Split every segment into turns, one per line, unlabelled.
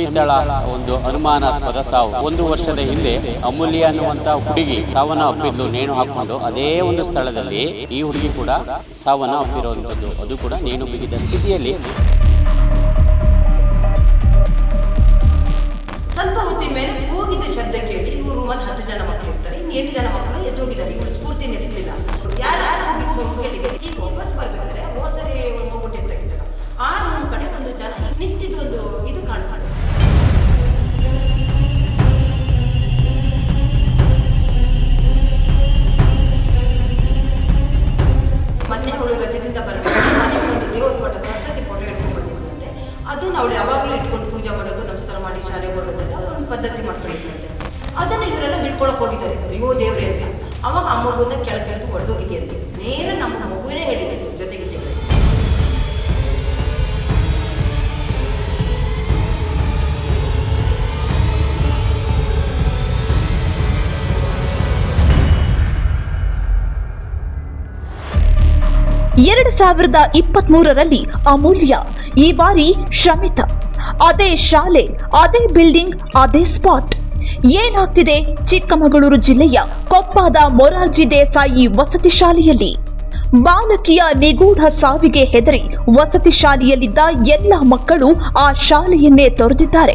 ಶಮಿತಳ ಒಂದು ಅನುಮಾನಾಸ್ಪದ ಸಾವು. ಒಂದು ವರ್ಷದ ಹಿಂದೆ ಅಮೂಲ್ಯ ಅನ್ನುವಂತ ಹುಡುಗಿ ಸಾವನ್ನ ಅಪ್ಪಿದ್ಲು ನೇಣು ಹಾಕೊಂಡು ಅದೇ ಒಂದು ಸ್ಥಳದಲ್ಲಿ ಈ ಹುಡುಗಿ ಕೂಡ ಸಾವನ್ನ ಅಪ್ಪಿರುವಂತದ್ದು ಅದು ಕೂಡ ನೇಣು ಬಿಗಿದ ಸ್ಥಿತಿಯಲ್ಲಿ
ಮಗುನ ಹೊಡೆದೋಗಿದೆ ಅಂತ ನೇರ ನಮ್ಮ ಮಗುವಿನೇ ಹೇಳಿಬಿಡ್ತು ಜೊತೆಗೆ
ಎರಡು ಸಾವಿರದ ಇಪ್ಪತ್ತ್ ಮೂರರಲ್ಲಿ ಅಮೂಲ್ಯ, ಈ ಬಾರಿ ಶ್ರಮಿತ. ಅದೇ ಶಾಲೆ, ಅದೇ ಬಿಲ್ಡಿಂಗ್, ಅದೇ ಸ್ಪಾಟ್. ಏನಾಗ್ತಿದೆ? ಚಿಕ್ಕಮಗಳೂರು ಜಿಲ್ಲೆಯ ಕೊಪ್ಪದ ಮೊರಾರ್ಜಿ ದೇಸಾಯಿ ವಸತಿ ಶಾಲೆಯಲ್ಲಿ ಬಾಲಕಿಯ ನಿಗೂಢ ಸಾವಿಗೆ ಹೆದರಿ ವಸತಿ ಶಾಲೆಯಲ್ಲಿದ್ದ ಎಲ್ಲ ಮಕ್ಕಳು ಆ ಶಾಲೆಯನ್ನೇ ತೊರೆದಿದ್ದಾರೆ.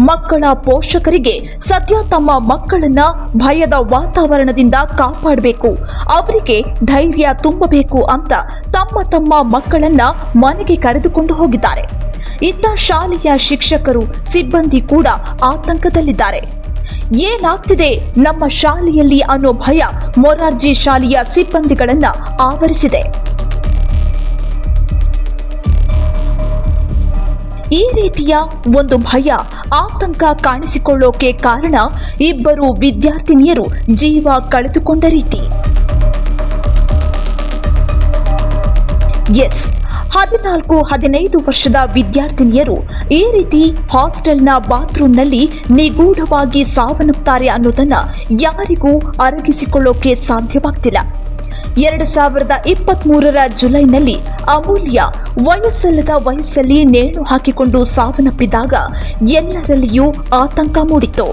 ಮಕ್ಕಳ ಪೋಷಕರಿಗೆ ಸದ್ಯ ತಮ್ಮ ಮಕ್ಕಳನ್ನ ಭಯದ ವಾತಾವರಣದಿಂದ ಕಾಪಾಡಬೇಕು, ಅವರಿಗೆ ಧೈರ್ಯ ತುಂಬಬೇಕು ಅಂತ ತಮ್ಮ ತಮ್ಮ ಮಕ್ಕಳನ್ನ ಮನೆಗೆ ಕರೆದುಕೊಂಡು ಹೋಗಿದ್ದಾರೆ. ಇತ್ತ ಶಾಲೆಯ ಶಿಕ್ಷಕರು, ಸಿಬ್ಬಂದಿ ಕೂಡ ಆತಂಕದಲ್ಲಿದ್ದಾರೆ. ಏನಾಗ್ತಿದೆ? ನಮ್ಮ ಶಾಲೆಯಲ್ಲಿ ಅನ್ನೋ ಭಯ ಮೊರಾರ್ಜಿ ಶಾಲೆಯ ಸಿಬ್ಬಂದಿಗಳನ್ನ ಆವರಿಸಿದೆ. ಈ ರೀತಿಯ ಒಂದು ಭಯ, ಆತಂಕ ಕಾಣಿಸಿಕೊಳ್ಳೋಕೆ ಕಾರಣ ಇಬ್ಬರು ವಿದ್ಯಾರ್ಥಿನಿಯರು ಜೀವ ಕಳೆದುಕೊಂಡ ರೀತಿ. ಎಸ್ ಹದಿನಾಲ್ಕು ಹದಿನೈದು ವರ್ಷದ ವಿದ್ಯಾರ್ಥಿನಿಯರು ಈ ರೀತಿ ಹಾಸ್ಟೆಲ್ನ ಬಾತ್ರೂಮ್ನಲ್ಲಿ ನಿಗೂಢವಾಗಿ ಸಾವನ್ನಪ್ಪುತ್ತಾರೆ ಅನ್ನೋದನ್ನ ಯಾರಿಗೂ ಅರಗಿಸಿಕೊಳ್ಳೋಕೆ ಸಾಧ್ಯವಾಗ್ತಿಲ್ಲ. ಎರಡು ಸಾವಿರದ ಇಪ್ಪತ್ತ್ ಮೂರರ ಜುಲೈನಲ್ಲಿ ಅಮೂಲ್ಯ ವಯಸ್ಸಲ್ಲದ ವಯಸ್ಸಲ್ಲಿ ನೇಣು ಹಾಕಿಕೊಂಡು ಸಾವನ್ನಪ್ಪಿದಾಗ ಎಲ್ಲರಲ್ಲಿಯೂ ಆತಂಕ ಮೂಡಿತ್ತು.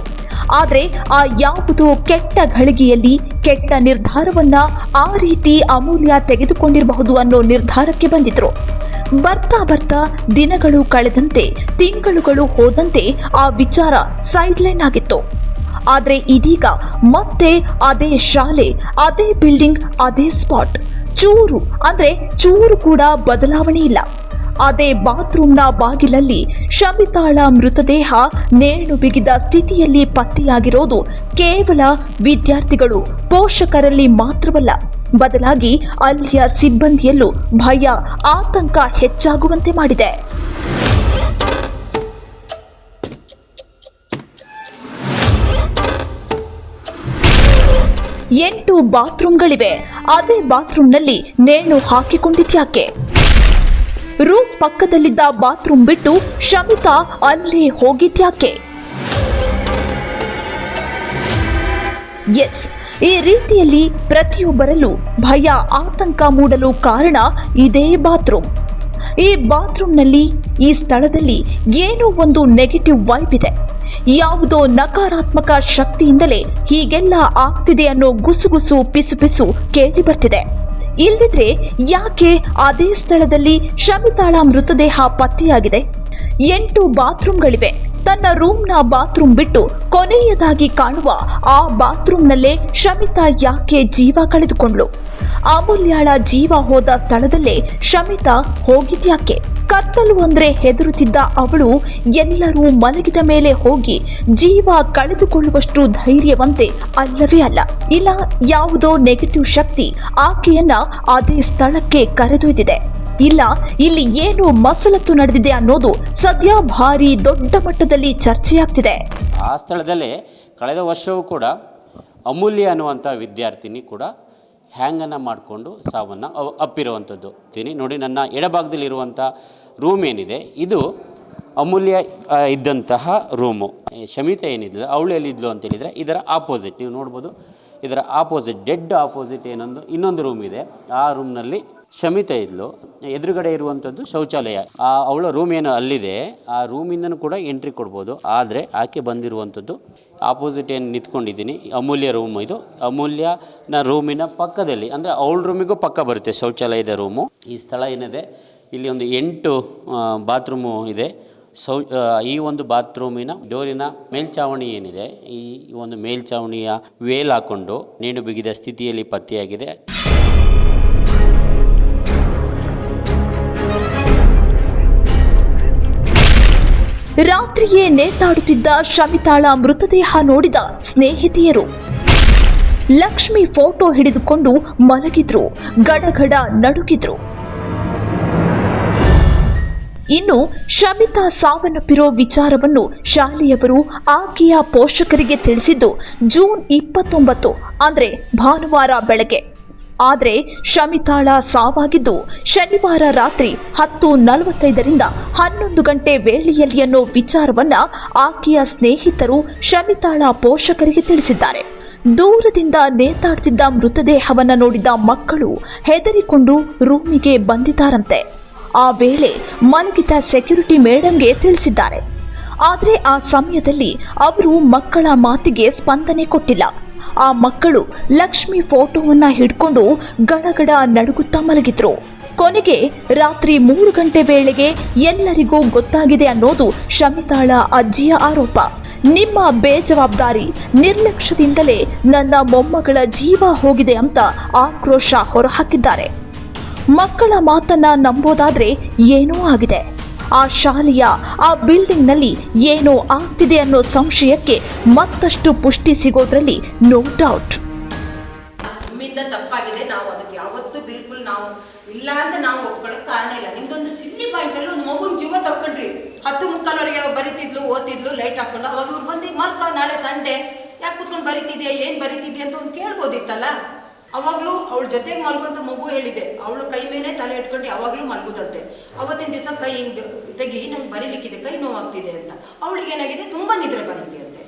ಆದರೆ ಆ ಯಾವುದೋ ಕೆಟ್ಟ ಘಳಿಗೆಯಲ್ಲಿ ಕೆಟ್ಟ ನಿರ್ಧಾರವನ್ನ ಆ ರೀತಿ ಅಮೂಲ್ಯ ತೆಗೆದುಕೊಂಡಿರಬಹುದು ಅನ್ನೋ ನಿರ್ಧಾರಕ್ಕೆ ಬಂದಿದ್ರು. ಬರ್ತಾ ಬರ್ತಾ ದಿನಗಳು ಕಳೆದಂತೆ, ತಿಂಗಳುಗಳು ಹೋದಂತೆ ಆ ವಿಚಾರ ಸೈಡ್ಲೈನ್ ಆಗಿತ್ತು. ಆದ್ರೆ ಇದೀಗ ಮತ್ತೆ ಅದೇ ಶಾಲೆ, ಅದೇ ಬಿಲ್ಡಿಂಗ್ ಅದೇ ಸ್ಪಾಟ್ ಚೂರು ಅಂದ್ರೆ ಚೂರು ಕೂಡ ಬದಲಾವಣೆ ಇಲ್ಲ. ಅದೇ ಬಾತ್ರೂಮ್ನ ಬಾಗಿಲಲ್ಲಿ ಶಮಿತಾಳ ಮೃತದೇಹ ನೇಣು ಬಿಗಿದ ಸ್ಥಿತಿಯಲ್ಲಿ ಪತ್ತೆಯಾಗಿರೋದು ಕೇವಲ ವಿದ್ಯಾರ್ಥಿಗಳು, ಪೋಷಕರಲ್ಲಿ ಮಾತ್ರವಲ್ಲ. ಬದಲಾಗಿ ಅಲ್ಲಿಯ ಸಿಬ್ಬಂದಿಯಲ್ಲೂ ಭಯ, ಆತಂಕ ಹೆಚ್ಚಾಗುವಂತೆ ಮಾಡಿದೆ. ಎಂಟು ಬಾತ್ರೂಮ್ಗಳಿವೆ. ಅದೇ ಬಾತ್ರೂಮ್ನಲ್ಲಿ ನೇಣು ಹಾಕಿಕೊಂಡಿದ್ಯಾಕೆ? ರೂಮ್ ಪಕ್ಕದಲ್ಲಿದ್ದ ಬಾತ್ರೂಮ್ ಬಿಟ್ಟು ಶಮಿತಾ ಅಲ್ಲೇ ಹೋಗಿದ್ಯಾಕೆ? ಎಸ್, ಈ ರೀತಿಯಲ್ಲಿ ಪ್ರತಿಯೊಬ್ಬರಲ್ಲೂ ಭಯ ಆತಂಕ ಮೂಡಲು ಕಾರಣ ಇದೇ ಬಾತ್ರೂಮ್. ಈ ಬಾತ್ರೂಮ್ನಲ್ಲಿ ಈ ಸ್ಥಳದಲ್ಲಿ ಏನೋ ಒಂದು ನೆಗೆಟಿವ್ ವೈಬ್ ಇದೆ. ಯಾವುದೋ ನಕಾರಾತ್ಮಕ ಶಕ್ತಿಯಿಂದಲೇ ಹೀಗೆಲ್ಲ ಆಗ್ತಿದೆ ಅನ್ನೋ ಗುಸುಗುಸು ಪಿಸು ಪಿಸು ಕೇಳಿ ಬರ್ತಿದೆ. ಇಲ್ದಿದ್ರೆ ಯಾಕೆ ಅದೇ ಸ್ಥಳದಲ್ಲಿ ಶಮಿತಾಳ ಮೃತದೇಹ ಪತ್ತೆಯಾಗಿದೆ? ಎಂಟು ಬಾತ್ರೂಮ್ಗಳಿವೆ. ತನ್ನ ರೂಮ್ನ ಬಾತ್ರೂಮ್ ಬಿಟ್ಟು ಕೊನೆಯದಾಗಿ ಕಾಣುವ ಆ ಬಾತ್ರೂಮ್ನಲ್ಲೇ ಶಮಿತಾ ಯಾಕೆ ಜೀವ ಕಳೆದುಕೊಂಡ್ಳು? ಅಮೂಲ್ಯಾಳ ಜೀವ ಹೋದ ಸ್ಥಳದಲ್ಲೇ ಶಮಿತಾ ಹೋಗಿದ್ಯಾಕೆ? ಕತ್ತಲು ಅಂದ್ರೆ ಹೆದರುತ್ತಿದ್ದ ಅವಳು ಎಲ್ಲರೂ ಮಲಗಿದ ಮೇಲೆ ಹೋಗಿ ಜೀವ ಕಳೆದುಕೊಳ್ಳುವಷ್ಟು ಧೈರ್ಯವಂತೆ ಅಲ್ಲವೇ ಅಲ್ಲ. ಇಲ್ಲ, ಯಾವುದೋ ನೆಗೆಟಿವ್ ಶಕ್ತಿ ಆಕೆಯನ್ನ ಅದೇ ಸ್ಥಳಕ್ಕೆ ಕರೆದೊಯ್ದಿದೆ. ಇಲ್ಲ, ಇಲ್ಲಿ ಏನು ಮಸಲತ್ತು ನಡೆದಿದೆ ಅನ್ನೋದು ಸದ್ಯ ಭಾರಿ ದೊಡ್ಡ ಮಟ್ಟದಲ್ಲಿ ಚರ್ಚೆಯಾಗ್ತಿದೆ.
ಆ ಸ್ಥಳದಲ್ಲಿ ಕಳೆದ ವರ್ಷವೂ ಕೂಡ ಅಮೂಲ್ಯ ಅನ್ನುವಂಥ ವಿದ್ಯಾರ್ಥಿನಿ ಕೂಡ ಹ್ಯಾಂಗನ್ನು ಮಾಡಿಕೊಂಡು ಸಾವನ್ನು ಅಪ್ಪಿರುವಂಥದ್ದು. ತಿನಿ ನೋಡಿ, ನನ್ನ ಎಡಭಾಗದಲ್ಲಿರುವಂಥ ರೂಮ್ ಏನಿದೆ, ಇದು ಅಮೂಲ್ಯ ಇದ್ದಂತಹ ರೂಮು. ಶಮಿತ ಏನಿದ್ಲು ಅವಳು ಎಲ್ಲಿದ್ಲು ಅಂತ ಹೇಳಿದರೆ ಇದರ ಆಪೋಸಿಟ್. ನೀವು ನೋಡ್ಬೋದು, ಇದರ ಆಪೋಸಿಟ್, ಡೆಡ್ ಆಪೋಸಿಟ್ ಏನೊಂದು, ಇನ್ನೊಂದು ರೂಮ್ ಇದೆ. ಆ ರೂಮ್ನಲ್ಲಿ ಶಮಿತ ಇದ್ಲು. ಎದುರುಗಡೆ ಇರುವಂಥದ್ದು ಶೌಚಾಲಯ. ಆ ಅವಳ ರೂಮ್ ಏನು ಅಲ್ಲಿದೆ. ಆ ರೂಮಿಂದನೂ ಕೂಡ ಎಂಟ್ರಿ ಕೊಡ್ಬೋದು. ಆದರೆ ಆಕೆ ಬಂದಿರುವಂಥದ್ದು ಆಪೋಸಿಟ್ ಏನು ನಿಂತ್ಕೊಂಡಿದ್ದೀನಿ. ಅಮೂಲ್ಯ ರೂಮ್ ಇದು. ಅಮೂಲ್ಯನ ರೂಮಿನ ಪಕ್ಕದಲ್ಲಿ, ಅಂದರೆ ಅವಳ ರೂಮಿಗೂ ಪಕ್ಕ ಬರುತ್ತೆ ಶೌಚಾಲಯದ ರೂಮು ಈ ಸ್ಥಳ ಏನಿದೆ? ಇಲ್ಲಿ ಒಂದು ಎಂಟು ಬಾತ್ರೂಮು ಇದೆ. ಸೌ ಈ ಒಂದು ಬಾತ್ರೂಮಿನ ಡೋರಿನ ಮೇಲ್ಚಾವಣಿ ಏನಿದೆ? ಈ ಒಂದು ಮೇಲ್ಚಾವಣಿಯ ವೇಲ್ ಹಾಕ್ಕೊಂಡು ನೇಣು ಬಿಗಿದ ಸ್ಥಿತಿಯಲ್ಲಿ ಪತ್ತೆಯಾಗಿದೆ.
ರಾತ್ರಿಯೇ ನೇತಾಡುತ್ತಿದ್ದ ಶಮಿತಾಳ ಮೃತದೇಹ ನೋಡಿದ ಸ್ನೇಹಿತೆಯರು. ಲಕ್ಷ್ಮಿ ಫೋಟೋ ಹಿಡಿದುಕೊಂಡು ಮಲಗಿದ್ರು, ಗಡಗಡ ನಡುಗಿದ್ರು. ಇನ್ನು ಶಮಿತಾ ಸಾವನ್ನಪ್ಪಿರೋ ವಿಚಾರವನ್ನು ಶಾಲೆಯವರು ಆಕೆಯ ಪೋಷಕರಿಗೆ ತಿಳಿಸಿದ್ದು ಜೂನ್ ಇಪ್ಪತ್ತೊಂಬತ್ತು, ಅಂದ್ರೆ ಭಾನುವಾರ ಬೆಳಗ್ಗೆ. ಆದರೆ ಶಮಿತಾಳ ಸಾವಾಗಿದ್ದು ಶನಿವಾರ ರಾತ್ರಿ ಹತ್ತು ನಲವತ್ತೈದರಿಂದ ಹನ್ನೊಂದು ಗಂಟೆ ವೇಳೆಯಲ್ಲಿ ಅನ್ನೋ ವಿಚಾರವನ್ನ ಆಕೆಯ ಸ್ನೇಹಿತರು ಶಮಿತಾಳ ಪೋಷಕರಿಗೆ ತಿಳಿಸಿದ್ದಾರೆ. ದೂರದಿಂದ ನೇತಾಡ್ತಿದ್ದ ಮೃತದೇಹವನ್ನ ನೋಡಿದ ಮಕ್ಕಳು ಹೆದರಿಕೊಂಡು ರೂಮಿಗೆ ಬಂದಿದ್ದಾರಂತೆ. ಆ ವೇಳೆ ಮಲಗಿದ ಸೆಕ್ಯೂರಿಟಿ ಮೇಡಂಗೆ ತಿಳಿಸಿದ್ದಾರೆ. ಆದರೆ ಆ ಸಮಯದಲ್ಲಿ ಅವರು ಮಕ್ಕಳ ಮಾತಿಗೆ ಸ್ಪಂದನೆ ಕೊಟ್ಟಿಲ್ಲ. ಆ ಮಕ್ಕಳು ಲಕ್ಷ್ಮಿ ಫೋಟೋವನ್ನ ಹಿಡ್ಕೊಂಡು ಗಡಗಡ ನಡುಗುತ್ತಾ ಮಲಗಿದ್ರು. ಕೊನೆಗೆ ರಾತ್ರಿ ಮೂರು ಗಂಟೆ ವೇಳೆಗೆ ಎಲ್ಲರಿಗೂ ಗೊತ್ತಾಗಿದೆ ಅನ್ನೋದು ಶಮಿತಾಳ ಅಜ್ಜಿಯ ಆರೋಪ. ನಿಮ್ಮ ಬೇಜವಾಬ್ದಾರಿ ನಿರ್ಲಕ್ಷ್ಯದಿಂದಲೇ ನನ್ನ ಮೊಮ್ಮಗಳ ಜೀವ ಹೋಗಿದೆ ಅಂತ ಆಕ್ರೋಶ ಹೊರಹಾಕಿದ್ದಾರೆ. ಮಕ್ಕಳ ಮಾತನ್ನ ನಂಬೋದಾದ್ರೆ ಏನೂ ಆಗಿದೆ. ಆ ಶಾಲೆಯ, ಆ ಬಿಲ್ಡಿಂಗ್ನಲ್ಲಿ ಏನೋ ಆಗ್ತಿದೆ ಅನ್ನೋ ಸಂಶಯಕ್ಕೆ ಮತ್ತಷ್ಟು ಪುಷ್ಟಿ ಸಿಗೋದ್ರಲ್ಲಿ ನೋ ಡೌಟ್
ನಿಮ್ಮಿಂದ ತಪ್ಪಾಗಿದೆ, ನಾವು ಅದಕ್ಕೆ ಯಾವತ್ತೂ ಬಿಲ್ಕುಲ್ ನಾವು ಇಲ್ಲ ಅಂತ ನಾವು ಒಪ್ಕೊಳ್ಳೋಕೆ ಕಾರಣ ಇಲ್ಲ. ನಿಮ್ದೊಂದು ಸಿಲ್ಲಿ ಪಾಯಿಂಟಲ್ಲಿ ಒಂದು ಮಗುನ ಜೀವ ತಕೊಂಡ್ರಿ ಹತ್ತು ಮುಕ್ಕಾಲವರೆಗೆ ಬರಿತಿದ್ಲು, ಓದ್ತಿದ್ಲು ಲೈಟ್ ಹಾಕೊಂಡು ಅವಾಗ ಇವ್ರು ಬಂದು ಮಲ್ಕ, ನಾಳೆ ಸಂಡೇ, ಯಾಕೆ ಕುತ್ಕೊಂಡು ಬರಿತಿದ್ಯಾ, ಏನು ಬರಿತಿದ್ಯಾ ಅಂತ ಒಂದು ಕೇಳ್ಬೋದಿತ್ತಲ್ಲ? ಅವಾಗಲೂ ಅವಳ ಜೊತೆಗೆ ಮಲ್ಗುವಂತ ಮಗು ಹೇಳಿದೆ ಅವಳು ಕೈ ಮೇಲೆ ತಲೆ ಇಟ್ಕೊಂಡು ಯಾವಾಗಲೂ ಮಲ್ಗೋದಂತೆ ಅವತ್ತಿನ ದಿವಸ ಕೈ ಹಿಂಗೆ ತೆಗಿ ನಂಗೆ ಬರೀಲಿಕ್ಕಿದೆ, ಕೈ ನೋವಾಗ್ತಿದೆ ಅಂತ. ಅವಳಿಗೆ ಏನಾಗಿದೆ? ತುಂಬ ನಿದ್ರೆ ಬಂದಿದೆ ಅಂತೆ.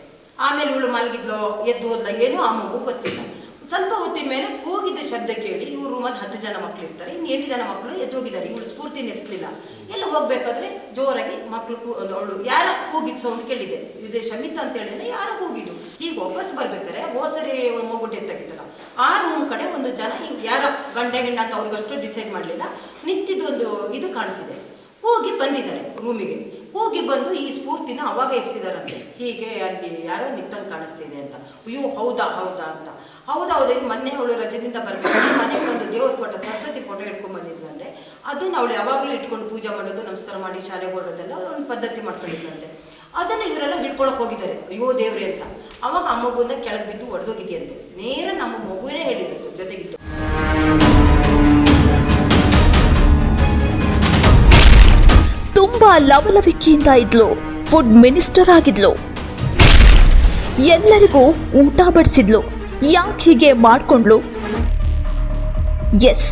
ಆಮೇಲೆ ಇವಳು ಮಲಗಿದ್ಲೋ, ಎದ್ದು ಹೋದ್ಲ, ಏನೋ ಆ ಮಗು ಗೊತ್ತಿಲ್ಲ. ಸ್ವಲ್ಪ ಹೊತ್ತಿನ ಮೇಲೆ ಕೂಗಿದ್ದ ಶಬ್ದ ಕೇಳಿ ಇವ್ರ ರೂಮಲ್ಲಿ ಹತ್ತು ಜನ ಮಕ್ಳು ಇರ್ತಾರೆ, ಇನ್ನು ಎಂಟು ಜನ ಮಕ್ಕಳು ಎದ್ದು ಹೋಗಿದ್ದಾರೆ. ಇವಳು ಸ್ಫೂರ್ತಿ ನಿಲ್ಲಿಸ್ಲಿಲ್ಲ ಎಲ್ಲ ಹೋಗ್ಬೇಕಾದ್ರೆ ಜೋರಾಗಿ ಮಕ್ಳು ಕೂ ಅವಳು ಯಾರ ಕೂಗಿದ್ ಸೌಂಡ್ ಕೇಳಿದೆ. ಇದು ಶಮಿತ ಅಂತ ಹೇಳಿದ್ರೆ ಯಾರೋ ಕೂಗಿದ್ದು. ಈಗ ವಾಪಸ್ ಬರ್ಬೇಕಾದ್ರೆ ಓಸರಿ ಮಗು ಡೆತ್ ಆಗಿತ್ತಲ್ಲ ಆ ರೂಮ್ ಕಡೆ ಒಂದು ಜನ ಹಿಂಗೆ ಯಾರ ಗಂಡ ಹೆಣ್ಣ ಅಂತ ಅವ್ರಿಗಷ್ಟು ಡಿಸೈಡ್ ಮಾಡಲಿಲ್ಲ. ನಿಂತಿದ್ದೊಂದು ಇದು ಕಾಣಿಸಿದೆ. ಹೋಗಿ ಬಂದಿದ್ದಾರೆ ರೂಮಿಗೆ ಹೋಗಿ ಬಂದು ಈ ಸ್ಫೂರ್ತಿನ ಅವಾಗ ಎಬ್ಸಿದಾರಂತೆ. ಹೀಗೆ ಅಲ್ಲಿ ಯಾರೋ ನಿಂತಂಗೆ ಕಾಣಿಸ್ತಿದೆ ಅಂತ. ಅಯ್ಯೋ, ಹೌದಾ ಹೌದಾ ಅಂತ. ಹೌದಾ ಹೌದಾ ಈಗ ಮೊನ್ನೆ ಅವಳು ರಜದಿಂದ ಬರಬೇಕು. ಮನೆಗೆ ಒಂದು ದೇವ್ರ ಫೋಟೋ ಸರಸ್ವತಿ ಫೋಟೋ ಇಟ್ಕೊಂಡು ಬಂದಿದ್ಲಂತೆ. ಅದನ್ನ ಅವಳು ಯಾವಾಗಲೂ ಇಟ್ಕೊಂಡು ಪೂಜೆ ಮಾಡೋದು, ನಮಸ್ಕಾರ ಮಾಡಿ ಶಾಲೆಗೆ ಹೊರಡೋದೆಲ್ಲ ಒಂದು ಪದ್ಧತಿ ಮಾಡ್ಕೊಂಡಿದ್ಲಂತೆ. ಅದನ್ನು ಇವರೆಲ್ಲ ಹಿಡ್ಕೊಳಕ್ ಹೋಗಿದ್ದಾರೆ. ಅಯ್ಯೋ ದೇವ್ರೆ ಅಂತ. ಅವಾಗ ಆ ಮಗುವಿಂದ ಕೆಳಗೆ ಬಿದ್ದು ಒಡೆದೋಗಿದೆಯಂತೆ ನೇರ ನಮ್ಮ ಮಗುವಿನೇ ಹೇಳಿರೋದು ಜೊತೆಗಿತ್ತು
ತುಂಬಾ ಲವಲವಿಕೆಯಿಂದ ಇದ್ಲು. ಫುಡ್ ಮಿನಿಸ್ಟರ್ ಆಗಿದ್ಲು. ಎಲ್ಲರಿಗೂ ಊಟ ಬಡಿಸಿದ್ಲು. ಯಾಕೆ ಹೀಗೆ ಮಾಡ್ಕೊಂಡ್ಲು ಎಸ್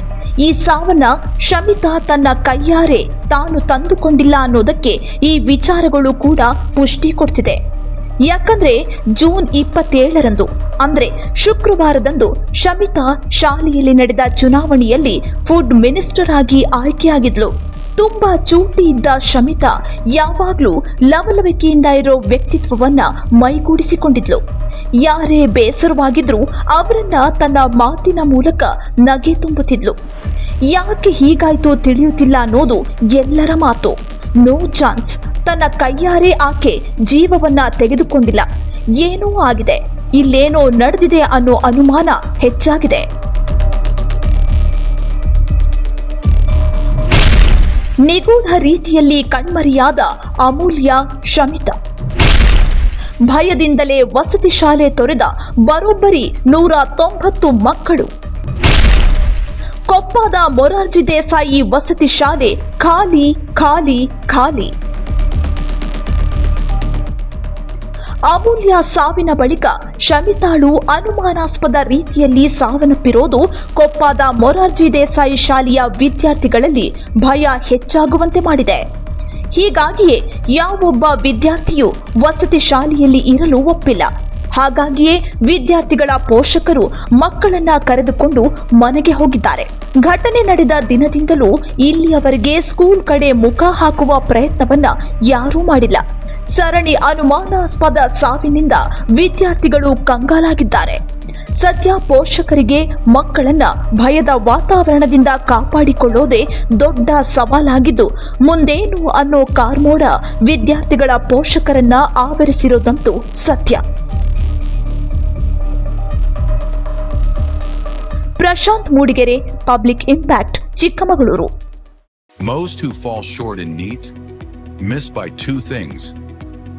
ಈ ಸಾವನ್ನ ಶಮಿತಾ ತನ್ನ ಕೈಯಾರೆ ತಾನು ತಂದುಕೊಂಡಿಲ್ಲ ಅನ್ನೋದಕ್ಕೆ ಈ ವಿಚಾರಗಳು ಕೂಡ ಪುಷ್ಟಿ ಕೊಡ್ತಿದೆ. ಯಾಕಂದ್ರೆ ಜೂನ್ ಇಪ್ಪತ್ತೇಳರಂದು, ಅಂದ್ರೆ ಶುಕ್ರವಾರದಂದು ಶಮಿತಾ ಶಾಲೆಯಲ್ಲಿ ನಡೆದ ಚುನಾವಣೆಯಲ್ಲಿ ಫುಡ್ ಮಿನಿಸ್ಟರ್ ಆಗಿ ಆಯ್ಕೆಯಾಗಿದ್ಲು. ತುಂಬಾ ಚೂಟಿ ಇದ್ದ ಶಮಿತಾ ಯಾವಾಗ್ಲೂ ಲವಲವಿಕೆಯಿಂದ ಇರೋ ವ್ಯಕ್ತಿತ್ವವನ್ನ ಮೈಗೂಡಿಸಿಕೊಂಡಿದ್ಲು. ಯಾರೇ ಬೇಸರವಾಗಿದ್ರೂ ಅವರನ್ನ ತನ್ನ ಮಾತಿನ ಮೂಲಕ ನಗೆ ತುಂಬುತ್ತಿದ್ಲು. ಯಾಕೆ ಹೀಗಾಯ್ತು ತಿಳಿಯುತ್ತಿಲ್ಲ ಅನ್ನೋದು ಎಲ್ಲರ ಮಾತು. No chance. ತನ್ನ ಕೈಯಾರೆ ಆಕೆ ಜೀವವನ್ನ ತೆಗೆದುಕೊಂಡಿಲ್ಲ. ಏನೋ ಆಗಿದೆ. ಇಲ್ಲೇನೋ ನಡೆದಿದೆ ಅನ್ನೋ ಅನುಮಾನ ಹೆಚ್ಚಾಗಿದೆ. ನಿಗೂಢ ರೀತಿಯಲ್ಲಿ ಕಣ್ಮರೆಯಾದ ಅಮೂಲ್ಯ ಶಮಿತ. ಭಯದಿಂದಲೇ ವಸತಿ ಶಾಲೆ ತೊರೆದ ಬರೋಬ್ಬರಿ ನೂರ ತೊಂಬತ್ತು ಮಕ್ಕಳು. ಕೊಪ್ಪದ ಮೊರಾರ್ಜಿ ದೇಸಾಯಿ ವಸತಿ ಶಾಲೆ ಖಾಲಿ ಖಾಲಿ ಖಾಲಿ. ಅಮೂಲ್ಯ ಸಾವಿನ ಬಳಿಕ ಶಮಿತಾಳು ಅನುಮಾನಾಸ್ಪದ ರೀತಿಯಲ್ಲಿ ಸಾವನ್ನಪ್ಪಿರೋದು ಕೊಪ್ಪದ ಮೊರಾರ್ಜಿ ದೇಸಾಯಿ ಶಾಲೆಯ ವಿದ್ಯಾರ್ಥಿಗಳಲ್ಲಿ ಭಯ ಹೆಚ್ಚಾಗುವಂತೆ ಮಾಡಿದೆ. ಹೀಗಾಗಿಯೇ ಯಾವೊಬ್ಬ ವಿದ್ಯಾರ್ಥಿಯು ವಸತಿ ಶಾಲೆಯಲ್ಲಿ ಇರಲು ಒಪ್ಪಿಲ್ಲ. ಹಾಗಾಗಿಯೇ ವಿದ್ಯಾರ್ಥಿಗಳ ಪೋಷಕರು ಮಕ್ಕಳನ್ನ ಕರೆದುಕೊಂಡು ಮನೆಗೆ ಹೋಗಿದ್ದಾರೆ. ಘಟನೆ ನಡೆದ ದಿನದಿಂದಲೂ ಇಲ್ಲಿಯವರೆಗೆ ಸ್ಕೂಲ್ ಕಡೆ ಮುಖ ಹಾಕುವ ಪ್ರಯತ್ನವನ್ನ ಯಾರೂ ಮಾಡಿಲ್ಲ. ಸರಣಿ ಅನುಮಾನಾಸ್ಪದ ಸಾವಿನಿಂದ ವಿದ್ಯಾರ್ಥಿಗಳು ಕಂಗಾಲಾಗಿದ್ದಾರೆ. ಸದ್ಯ ಪೋಷಕರಿಗೆ ಮಕ್ಕಳನ್ನ ಭಯದ ವಾತಾವರಣದಿಂದ ಕಾಪಾಡಿಕೊಳ್ಳೋದೇ ದೊಡ್ಡ ಸವಾಲಾಗಿದ್ದು, ಮುಂದೇನು ಅನ್ನೋ ಕಾರ್ಮೋಡ ವಿದ್ಯಾರ್ಥಿಗಳ ಪೋಷಕರನ್ನ ಆವರಿಸಿರೋದಂತೂ ಸತ್ಯ. Prashanth Mudigere, Public Impact, Chikkamagaluru.
Most who fall short in things.